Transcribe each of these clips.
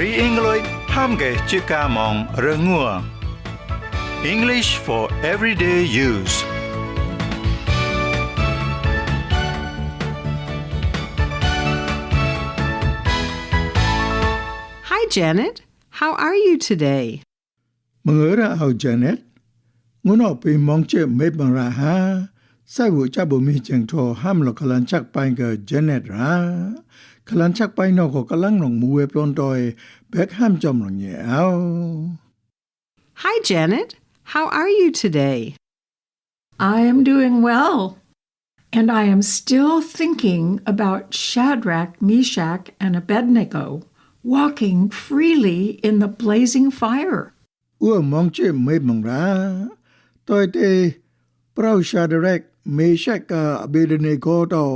Re English for everyday use. Hi Janet. How are you today? មងើរអោ Janet. ងួនអពីម៉ងជាមេបរហាសៃវូចាប់បុមីជាងធោហាំលកលានចាក់ប៉ៃកែ Janet ra. ကလန်ချက်ပိုင်းကဂျန်နက်ရာကလန်ချက်ပိုင်းတော့ကလန်နုံမူဝဲပလွန်တော့ဘက်ဟမ်ဂျမ်လငယ်အောင် Hi, Janet. How are you today? I am doing well. And I am still thinking about Shadrach, Meshach, and Abednego walking freely in the blazing fire. ဥမောင်ကျမေပန်ရာတော့တေပရောရှာဒရက်မေရှက်ကအဘေဒနေကိုတော့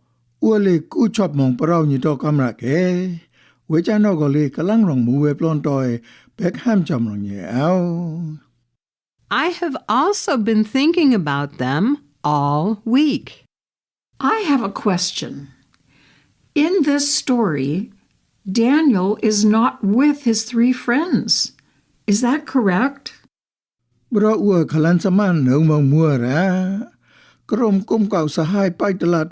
I have also been thinking about them all week. I have a question. In this story, Daniel is not with his three friends. Is that correct? Brought work, Kalansaman, no more. Grom, come, go, Sahai, bite the lad,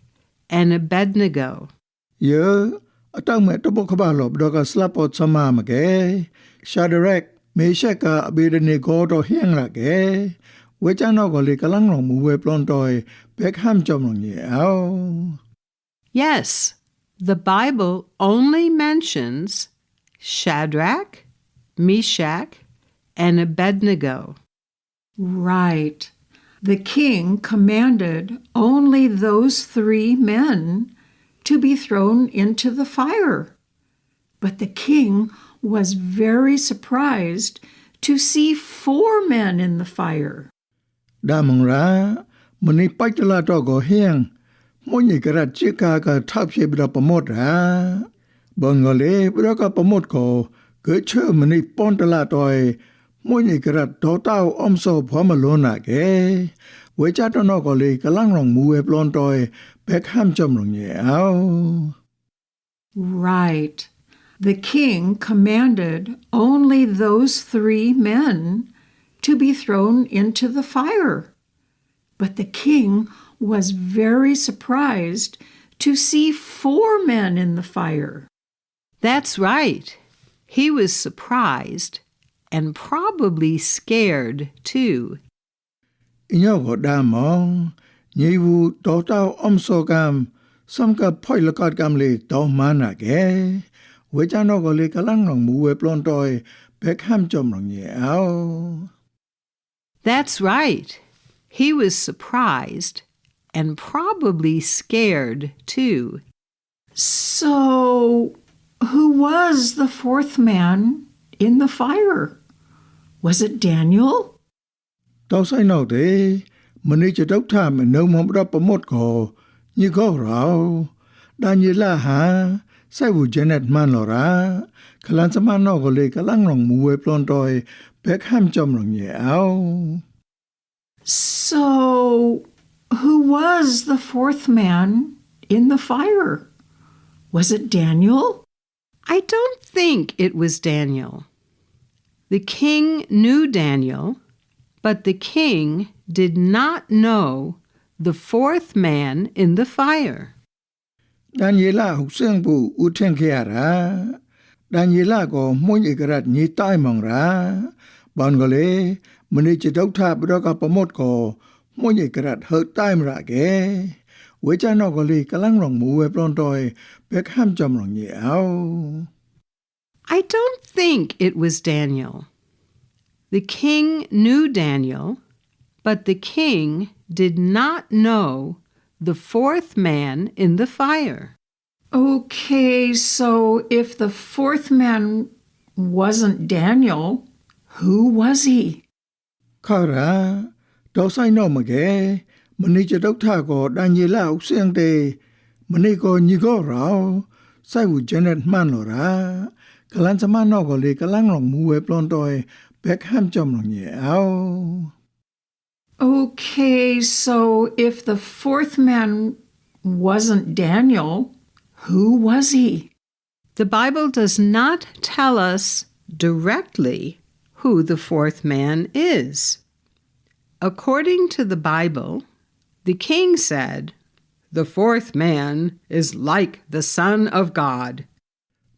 and Abednego. Ye atang me tobo khaba lob doga slapot sama mage Shadrach Meshach Abednego to hiang ra ke we chang no ko kalang rong mu we plon toy Beckham chom rong ye. Yes, the Bible only mentions Shadrach, Meshach, and Abednego. Right the king commanded only those three men to be thrown into the fire. But the king was very surprised to see four men in the fire. Da ra, mani pachala to go heng, mo ni karat chika ka thap she bra pamot ra. Bangale bra ka pamot ko, ke chơ mani pon tala Right. The king commanded only those three men to be thrown into the fire. But the king was very surprised to see four men in the fire. That's right. He was surprised and probably scared too. Inyo damong, gam, gam le to mana le plon toy, ye ao. That's right. He was surprised and probably scared too. So, who was the fourth man in the fire? Was it Daniel? Tao sai the te, mani cha dok tha me no mom da pa mot ko, ni go rao. Daniela ha, sai bu Janet man lo ra, kalan sa man no ko le kalang long mu we plon toy, pek ham chom long ye ao. So, who was the fourth man in the fire? Was it Daniel? I don't think it was Daniel. The king knew Daniel, but the king did not know the fourth man in the fire. ဒန်ယေလာဟုတ်ဆင်ဘူးဦးထင်ခဲ့ရတာ ဒန်ယေလကိုမွန်ဧကရတ်ညီတိုင်မောင်ရာဘန်ကလေးမနိချဒေါက်တာဘရကပမတ်ကိုမွန်ဧကရတ်ဟတ်တိုင်ရာကေဝေချာနောကလေးကလန်းရောင်မူဝဲပလွန်တိုင်ဘက်ဟမ်ဂျမ်ရောင်ညီအော I don't think it was Daniel. The king knew Daniel, but the king did not know the fourth man in the fire. Okay, so if the fourth man wasn't Daniel, who was he? Kara, dosai no mage, mani je dokta go Daniela usiang de, mani go nyigo rao, sai wu Janet man ra, ကိုညီကိုရောစိုက်ဝဂျနက်မှန်လောရာကလန်စမနောကိုလေကလန်းရောင်မူဝဲပလွန်တိုင်ဘက်ဟမ်ဂျမ်ရောင်ညီအော Okay, so if the fourth man wasn't Daniel, who was he? The Bible does not tell us directly who the fourth man is. According to the Bible, the king said, The fourth man is like the Son of God.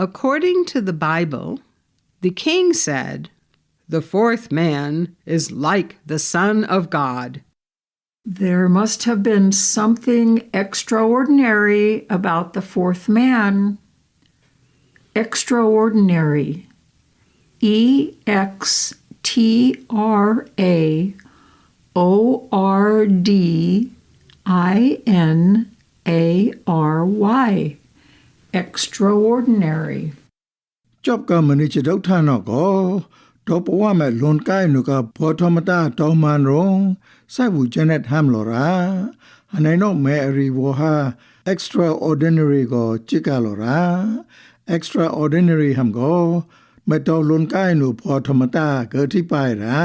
According to the Bible, the king said, The fourth man is like the Son of God. There must have been something extraordinary about the fourth man. Extraordinary. E X T R A O R D I N A R Y. Extraordinary. จอบก็มันจะดอกท่านอกอกปว่าแม่ลนใกล้หนูก็พอธรรมตาตอมันรงใส่บุเจเนตห้ามหลอราอันไหนนอกแม่รีวฮา extraordinary ก็จิกาหลอรา extraordinary ห้ามก็ไม่ตอลนใกล้หนูพอธรรมตาเกิดที่ไปรา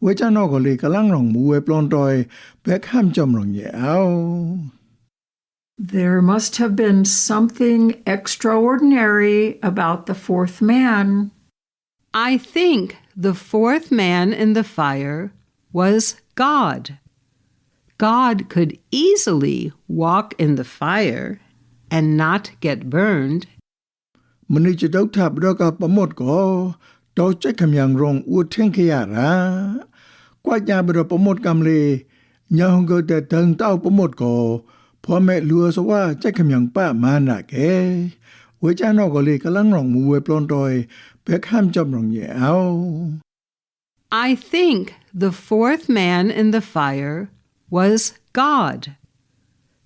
เวจานอกก็เลยกำลังรองมูเวปลอนตอยแบกห้ามจอมรองเหยเอา there must have been something extraordinary about the fourth man. I think the fourth man in the fire was God. God could easily walk in the fire and not get burned. မနိချဒေါထာဘဒကပမော့ကောတောချက်ခမြံရောဥထင်ခရရာကွာကြဘဒပမော့ကံလေညောင်ကတဲ့တန်တောက်ပမော့ကော I think the fourth man in the fire was God.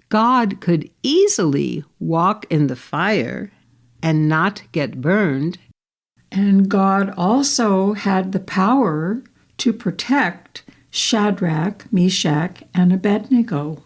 God could easily walk in the fire and not get burned. And God also had the power to protect Shadrach, Meshach, and Abednego.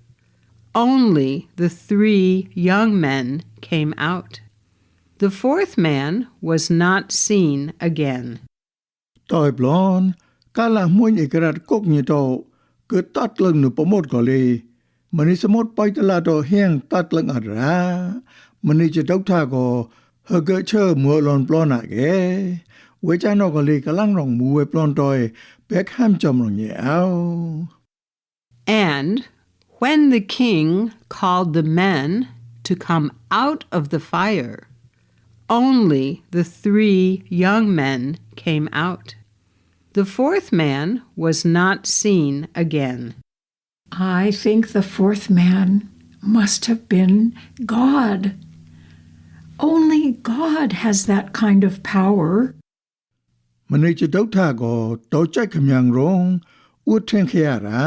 Only the three young men came out. The fourth man was not seen again. Tôi kala ca la muin ikrat kok ni to, cứ tắt lưng nụ bó mốt gò lì. Mà ní sá mốt bay tà la to hẹn tắt lưng ạt ra. Mà ní chá đốc gò, hờ gỡ mùa lòn blon à ghê. Với chá lì cả rong mùa blon tôi, bé khám chồng rong nhẹ áo. And when the king called the men to come out of the fire, only the three young men came out. The fourth man was not seen again. I think the fourth man must have been God. Only God has that kind of power. မနေချဒုတ်ထကိုတော့ကြိုက်ခမြန်ရုံဥထင်ခရတာ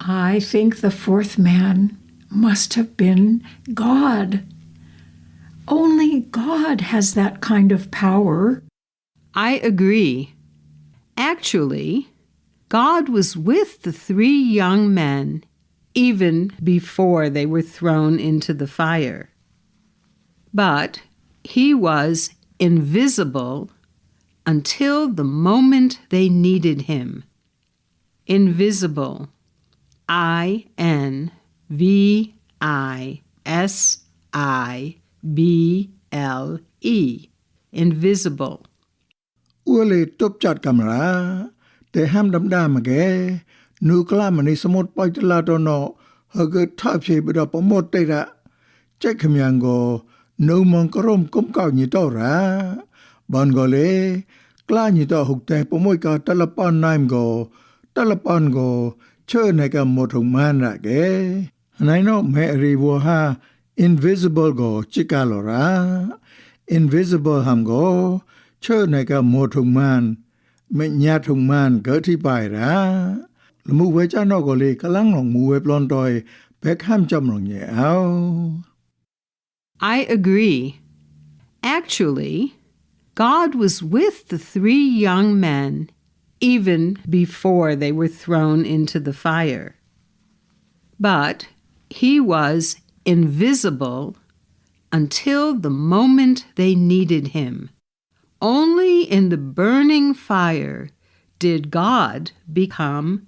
I think the fourth man must have been God. Only God has that kind of power. I agree. Actually, God was with the three young men even before they were thrown into the fire. But he was invisible until the moment they needed him. Invisible. I N V I S I B L E. Invisible. Ule top chat camera. Te ham dam dam ke. ရာတေဟမ်ဒမ်ဒါမကေနူကလာမနီစမုတ်ပိုက်တလာတော့နော်ဟကထဖြေပြီးတော့ပမော့တိတ်ရကြိုက်ခမြန်ကိုနုံမန်ကရုံကုမ်ကောက်ညတော့ရာဘန်ကိုလေကလာညတော့ဟုတ်တဲ့ပမွိကတလပန်နိုင်ကိုတလပန်ကိုချဲနေကမောထုံမန်ရကေနိုင်တော့မဲရီဘောဟာ invisible ကိုချစ်ကလောရာ invisible ဟမ်ကိုချဲနေကမောထုံမန်မညာထုံမန်ဂတိပိုင်ရာ လမှုဝဲချနော့ကိုလေကလန်းလုံးမူဝဲပလွန်တိုင်ဘက်ဟမ်ဂျမ်လုံးရဲ့အော I agree. Actually, God was with the three young men even before they were thrown into the fire. But he was invisible until the moment they needed him. Only in the burning fire did God become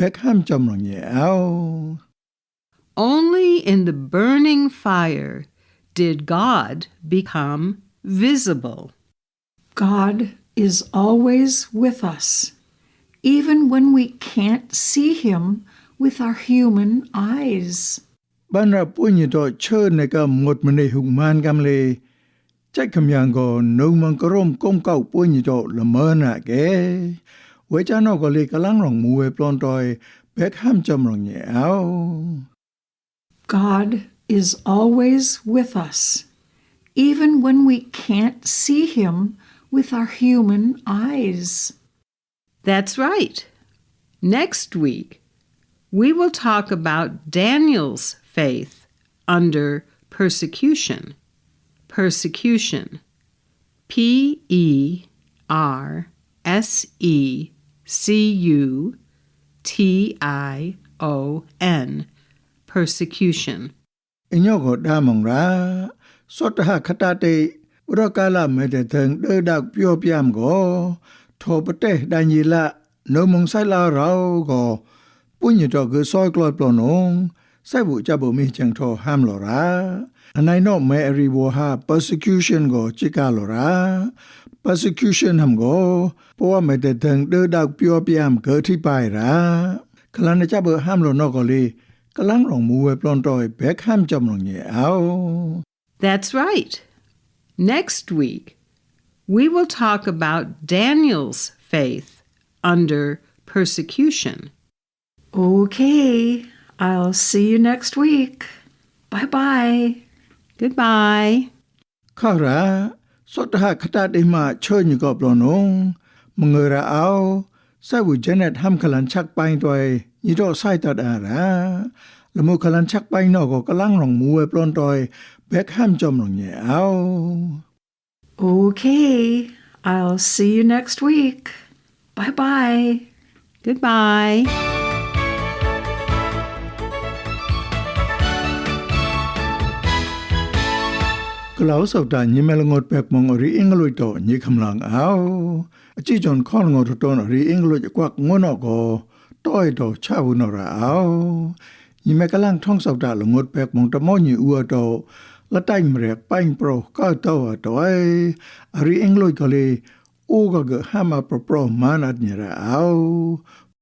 백함점롱이 아우. Only in the burning fire did God become visible. God is always with us, even when we can't see Him with our human eyes. Banra to do cherne ka một mình hùng man gamle, lê. Chắc cầm yang go nung mang krom công cầu punyi do là mơ nạ kế. န်ကရုံကုံကောက်ပွညတော့လမနာကေဝဲချနော့ကိုလေကလန်းရောင်မူဝဲပလွန်တိုင်ဘက်ဟမ်ဂျမ်ရောင်ရဲ့အော God is always with us, even when we can't see him with our human eyes. That's right. Next week, we will talk about Daniel's faith under persecution. Persecution. P E R S E C U T I O N, persecution. Inyogo damong ra, sota ha katate, urokala mede teng de dak pio piam go, to pate no mong sai la rao go, punyi to gu soi kloi plonong, sai bu cha bo mi chang tho ham lo ra anai no wo ha persecution go lo ra persecution ham go po wa me thang de da pyo thi pai ra kala na cha bo ham lo no go kalang rong mu we plon back ham rong ye ao that's right. Next week we will talk about Daniel's faith under persecution. Okay. I'll see you next week. Bye bye. Goodbye. Kara, sotha kata dema chön go blonong, mengera ao sa wu janet ham kalan chak pai doi, ni do sai ta da ra. Lamu kalan chak pai no go kalang rong mu we blon doi, bek ham jom rong ye au. Okay, I'll see you next week. Bye bye. Goodbye. က ကလောက်စောက်တာညမလငတ်ပက်မငရီအင်္ဂလိပ်တော့ညခမလန်အောအကြည့်ကြွန်ခေါငေါ်တော်ရီအင်္ဂလိပ်ကွက်ငွနော့ကိုတောက်တော့ချဘူးနော်ရာအောညမကလန်ထုံးစောက်